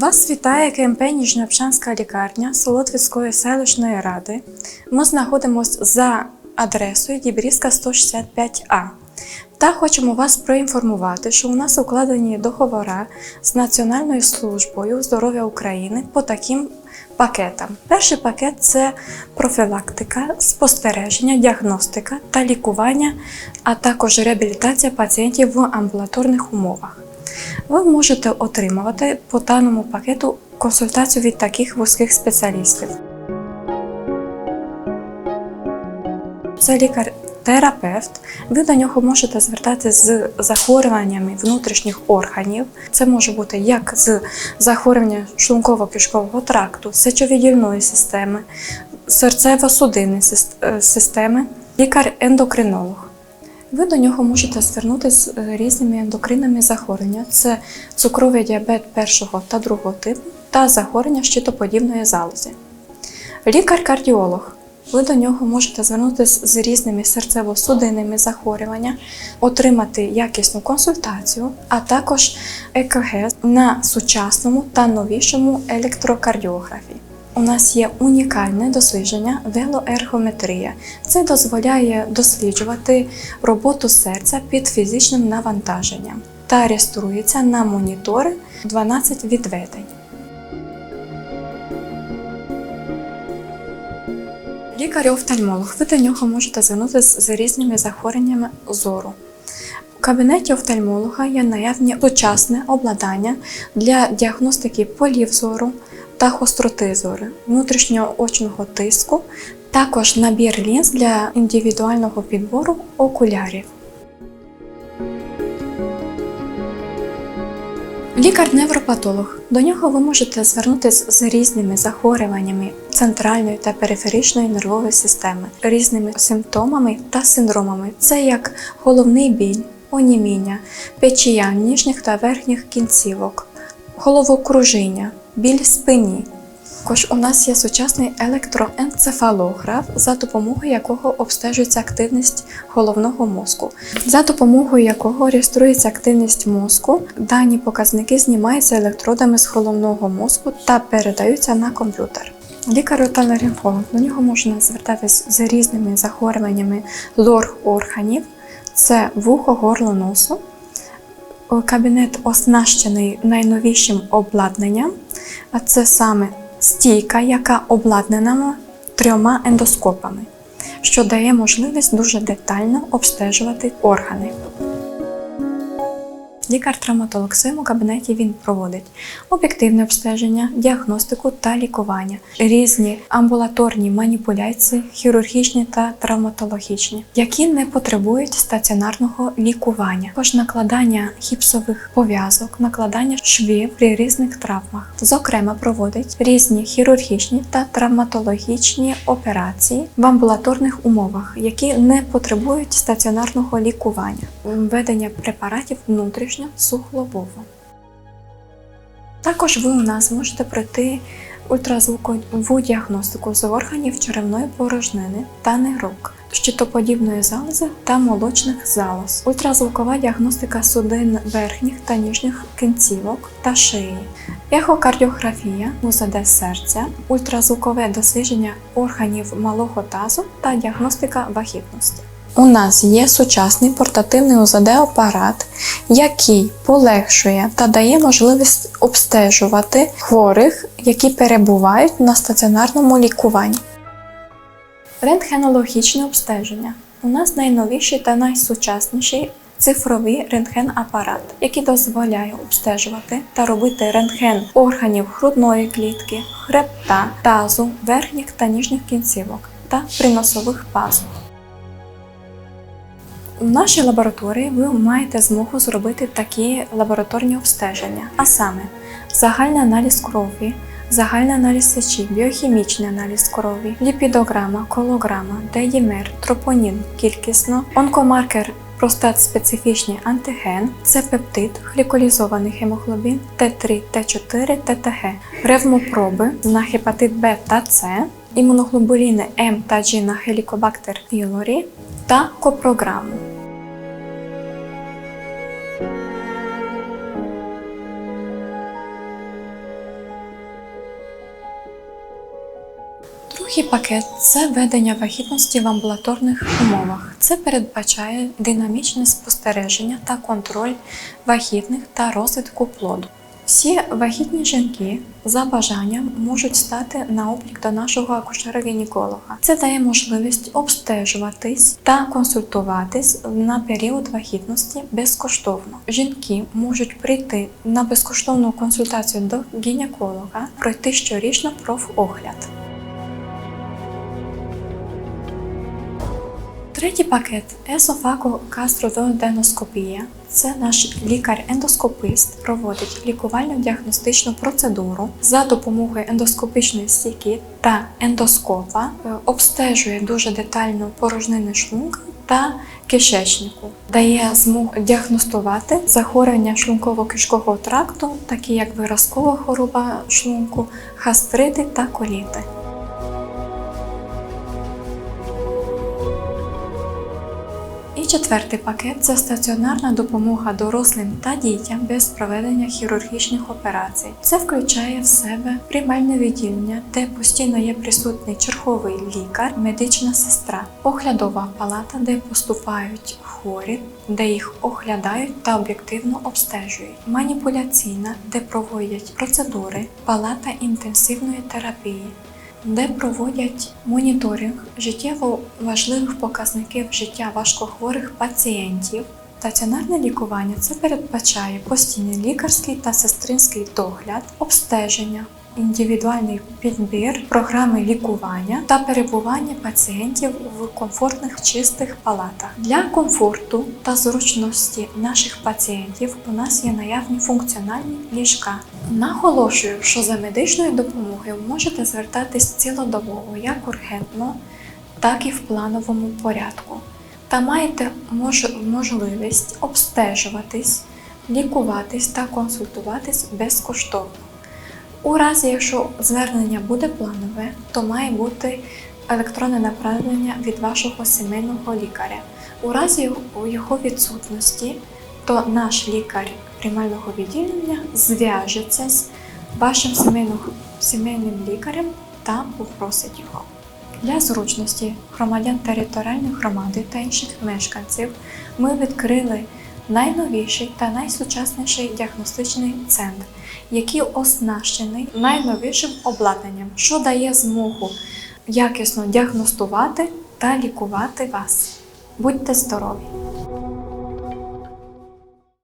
Вас вітає КМП Ніжньообшанська лікарня Солотвицької селищної ради. Ми знаходимося за адресою Дібрівська 165А. Та хочемо вас проінформувати, що у нас укладені договори з Національною службою здоров'я України по таким пакетам. Перший пакет це профілактика, спостереження, діагностика та лікування, а також реабілітація пацієнтів в амбулаторних умовах. Ви можете отримувати по даному пакету консультацію від таких вузьких спеціалістів. Це лікар-терапевт. Ви до нього можете звертатися з захворюваннями внутрішніх органів. Це може бути як з захворювання шлунково-кишкового тракту, сечовидільної системи, серцево-судинної е, системи, лікар-ендокринолог. Ви до нього можете звернутися з е, різними ендокринними захворюваннями. Це цукровий діабет першого та другого типу та захворювання щитоподібної залози. Лікар-кардіолог. Ви до нього можете звернутися з різними серцево-судинними захворюваннями, отримати якісну консультацію, а також ЕКГ на сучасному та новішому електрокардіографі. У нас є унікальне дослідження велоергометрія. Це дозволяє досліджувати роботу серця під фізичним навантаженням та реєструється на монітори 12 відведень. Лікар-офтальмолог. Ви до нього можете звернутися з різними захворюваннями зору. У кабінеті офтальмолога є наявні сучасне обладнання для діагностики полів зору та гостроти зору, внутрішнього очного тиску, також набір лінз для індивідуального підбору окулярів. Лікар-невропатолог. До нього ви можете звернутися з різними захворюваннями центральної та периферичної нервової системи, різними симптомами та синдромами. Це як головний біль, оніміння, печія ніжніх та верхніх кінцівок, головокружіння, біль в спині. Також у нас є сучасний електроенцефалограф, за допомогою якого обстежується активність головного мозку, за допомогою якого реєструється активність мозку. Дані показники знімаються електродами з головного мозку та передаються на комп'ютер. Лікар-отоларинголог, до нього можна звертатись з різними захворюваннями лор органів, це вухо, горло, носу. Кабінет оснащений найновішим обладнанням, а це саме стійка, яка обладнана трьома ендоскопами, що дає можливість дуже детально обстежувати органи. Лікар-травматолог в своєму кабінеті він проводить об'єктивне обстеження, діагностику та лікування, різні амбулаторні маніпуляції, хірургічні та травматологічні, які не потребують стаціонарного лікування, також накладання гіпсових пов'язок, накладання швів при різних травмах. Зокрема, проводить різні хірургічні та травматологічні операції в амбулаторних умовах, які не потребують стаціонарного лікування, введення препаратів внутрішньо сухлобово. Також ви у нас можете пройти ультразвукову діагностику з органів черевної порожнини та нирок, щитоподібної залози та молочних залоз, ультразвукова діагностика судин верхніх та нижніх кінцівок та шиї, ехокардіографія, УЗД серця, ультразвукове дослідження органів малого тазу та діагностика вагітності. У нас є сучасний портативний УЗД-апарат, який полегшує та дає можливість обстежувати хворих, які перебувають на стаціонарному лікуванні. Рентгенологічне обстеження. У нас найновіший та найсучасніший цифровий рентген-апарат, який дозволяє обстежувати та робити рентген органів грудної клітки, хребта, тазу, верхніх та нижніх кінцівок та приносових пазух. У нашій лабораторії ви маєте змогу зробити такі лабораторні обстеження, а саме загальний аналіз крові, загальний аналіз сечі, біохімічний аналіз крові, ліпідограма, колограма, дедімер, тропонін кількісно, онкомаркер простат специфічний антиген, це пептид, гліколізований гемоглобін Т3, Т4, ТТГ, ревмопроби на гепатит Б та С, імуноглобуліни М та G на Helicobacter pylori та копрограму. Другий пакет це ведення вагітності в амбулаторних умовах. Це передбачає динамічне спостереження та контроль вагітних та розвитку плоду. Всі вагітні жінки за бажанням можуть стати на облік до нашого акушера-гінеколога. Це дає можливість обстежуватись та консультуватись на період вагітності безкоштовно. Жінки можуть прийти на безкоштовну консультацію до гінеколога, пройти щорічно профогляд. Третій пакет есофагокастрододеноскопія. Це наш лікар-ендоскопист проводить лікувально-діагностичну процедуру за допомогою ендоскопічної стійки та ендоскопа, е, обстежує дуже детально порожнини шлунка та кишечнику, дає змогу діагностувати захворювання шлунково-кишкового тракту, такі як виразкова хвороба шлунку, гастрити та коліти. Четвертий пакет це стаціонарна допомога дорослим та дітям без проведення хірургічних операцій. Це включає в себе приймальне відділення, де постійно є присутній черговий лікар, медична сестра, оглядова палата, де поступають хворі, де їх оглядають та об'єктивно обстежують. Маніпуляційна, де проводять процедури, палата інтенсивної терапії де проводять моніторинг життєво важливих показників життя важкохворих пацієнтів. Стаціонарне лікування це передбачає постійний лікарський та сестринський догляд, обстеження, індивідуальний підбір, програми лікування та перебування пацієнтів в комфортних чистих палатах. Для комфорту та зручності наших пацієнтів у нас є наявні функціональні ліжка. Наголошую, що за медичною допомогою можете звертатись цілодобово як ургентно, так і в плановому порядку. Та маєте мож- можливість обстежуватись, лікуватись та консультуватись безкоштовно. У разі, якщо звернення буде планове, то має бути електронне направлення від вашого сімейного лікаря. У разі його- відсутності, то наш лікар приймального відділення зв'яжеться з вашим сімейним, сімейним лікарем та попросить його. Для зручності громадян територіальної громади та інших мешканців ми відкрили найновіший та найсучасніший діагностичний центр, який оснащений найновішим обладнанням, що дає змогу якісно діагностувати та лікувати вас. Будьте здорові!